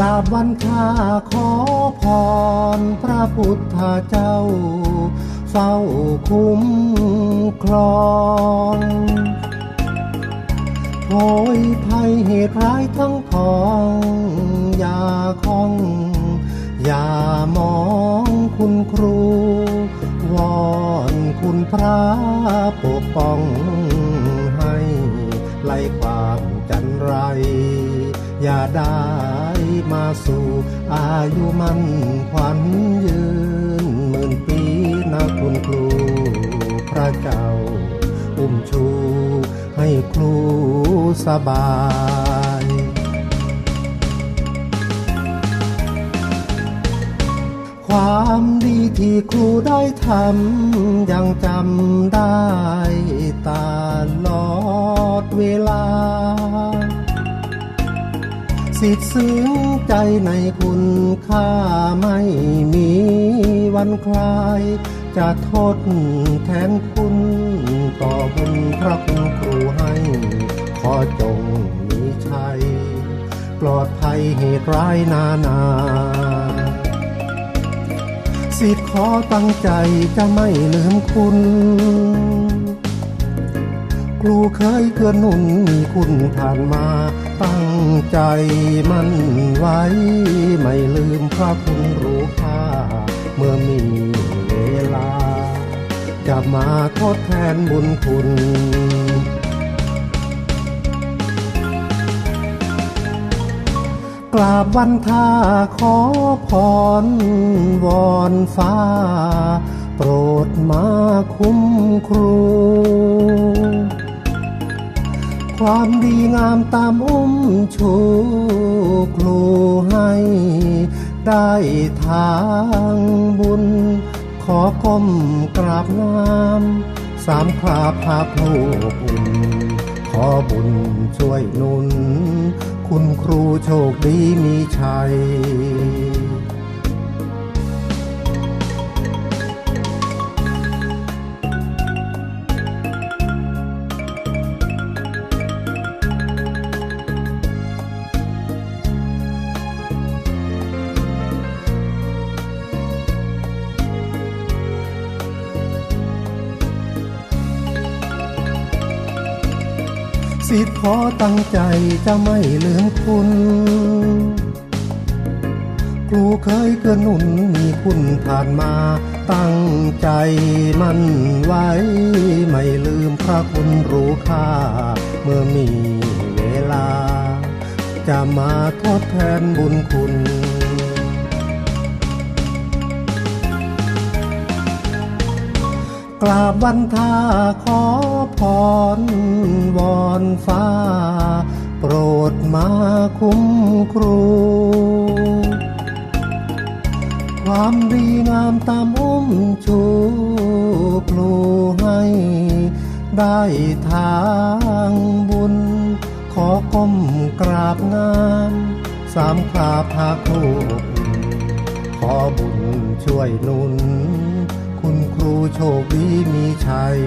ราบวันทาขอพรพระพุทธเจ้า เฝ้าคุ้มครองโหยภัยเหตุร้ายทั้งพอง อย่าคล้อง อย่ามองคุณครู วอนคุณพระปกป้องให้ไล่ความจันไร อย่าได้มาสู่อายุมันขวัญยืนหมื่นปีนะคุณครูพระเจ้า อุ้มชูให้ครูสบายความดีที่ครูได้ทำยังจำได้ตลอดเวลา สิทธิ์ซึ้งใจในคุณค่าไม่มีวันคลาย จะทดแทนคุณต่อบุญพระคุณครูให้ ขอจงมีชัย ปลอดภัยเหตุร้ายนานา สิทธิ์ขอตั้งใจจะไม่ลืมคุณ ครูเคยเกื้อหนุนมีคุณผ่านมา ตั้งใจมั่นไว้ ไม่ลืมพระคุณรู้ค่า เมื่อมีเวลา จะมาทดแทนบุญคุณกราบวันท่าขอพรวอนฟ้า โปรดมาคุ้มครู ความดีงามตามอุ้มชูครูให้ ได้ทางบุญ ขอก้มกราบงามสามคราภาคลูกอุ่นขอบุญช่วยนุน คุณครูโชคดีมีชัย สิทธิ์ขอตั้งใจจะไม่ลืมคุณ ครูเคยเกื้อหนุนมีคุณผ่านมา ตั้งใจมั่นไว้ ไม่ลืมพระคุณรู้ค่า เมื่อมีเวลา จะมาทดแทนบุญคุณกราบวันทาขอพร วอนฟ้า โปรดมาคุ้มครู ความดีงามตามอุ้มชูครูให้ ได้ทางบุญ ขอก้มกราบงามสามคราภาคูขอบุญช่วยนุน คุณครูโชคดีมีชัย